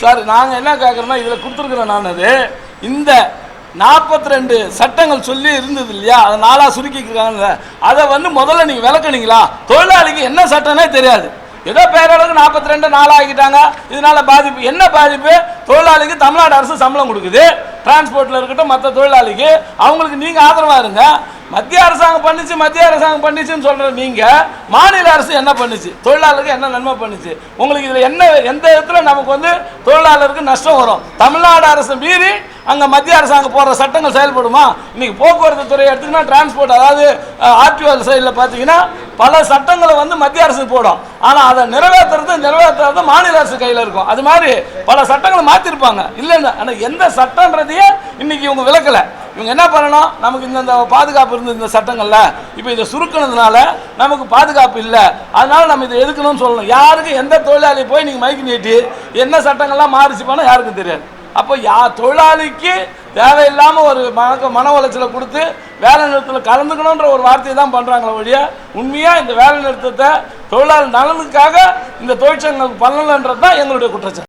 Sir நாங்கள் என்ன கேட்குறோன்னா இதில் கொடுத்துருக்குறோம் நான் அது. இந்த நாற்பத்தி ரெண்டு சட்டங்கள் சொல்லி இருந்தது இல்லையா? அதை நாளாக சுருக்கிக்கிறாங்க அதை வந்து முதல்ல நீங்கள் விளக்குனீங்களா? தொழிலாளிக்கு என்ன சட்டம்னே தெரியாது. ஏதோ பேரளவுக்கு நாற்பத்தி ரெண்டு நாளாகிட்டாங்க. இதனால பாதிப்பு. என்ன பாதிப்பு? தொழிலாளிக்கு தமிழ்நாடு அரசு சம்பளம் கொடுக்குது. டிரான்ஸ்போர்ட்டில் இருக்கட்டும் மற்ற தொழிலாளிக்கு. அவங்களுக்கு நீங்கள் ஆதரவாக இருங்க. மத்திய அரசாங்கம் பண்ணிச்சு மத்திய அரசாங்கம் பண்ணிச்சுன்னு சொல்கிற நீங்கள் மாநில அரசு என்ன பண்ணுச்சு? தொழிலாளருக்கு என்ன நன்மை பண்ணுச்சு? உங்களுக்கு இதில் என்ன எந்த இடத்துல நமக்கு வந்து தொழிலாளருக்கு நஷ்டம் வரும்? தமிழ்நாடு அரசு மீறி அங்கே மத்திய அரசாங்கம் போடுற சட்டங்கள் செயல்படுமா? இன்றைக்கி போக்குவரத்து துறை எடுத்துக்கினா டிரான்ஸ்போர்ட் அதாவது ஆர்டிஓ சைடில் பார்த்தீங்கன்னா பல சட்டங்களை வந்து மத்திய அரசு போடும். ஆனால் அதை நிறைவேற்றுறது நிறைவேற்றுறது மாநில அரசு கையில் இருக்கும். அது மாதிரி பல சட்டங்களை மாற்றிருப்பாங்க இல்லைன்னு ஆனால் எந்த சட்டன்றதையே இன்னைக்கு இவங்க விளக்கலை. இவங்க என்ன பண்ணணும்? நமக்கு இந்த இந்த பாதுகாப்பு இருந்த இந்த சட்டங்களில் இப்போ இதை சுருக்கினதுனால நமக்கு பாதுகாப்பு இல்லை. அதனால நம்ம இதை எதுக்கணும்னு சொல்லணும். யாருக்கு எந்த தொழிலாளி போய் நீங்கள் மைக்கு நீட்டி என்ன சட்டங்கள்லாம் மாறிச்சு போனால் யாருக்கும் தெரியாது. அப்போ யா தொழிலாளிக்கு தேவையில்லாமல் ஒரு மன மன உளைச்சலை கொடுத்து வேலை நிறுத்தத்தில் கலந்துக்கணுன்ற ஒரு வார்த்தையை தான் பண்ணுறாங்களே ஒழிய உண்மையாக இந்த வேலை நிறுத்தத்தை தொழிலாளர் நலனுக்காக இந்த தொழிற்சங்கம் பண்ணலன்றது தான் எங்களுடைய குற்றச்சாட்டு.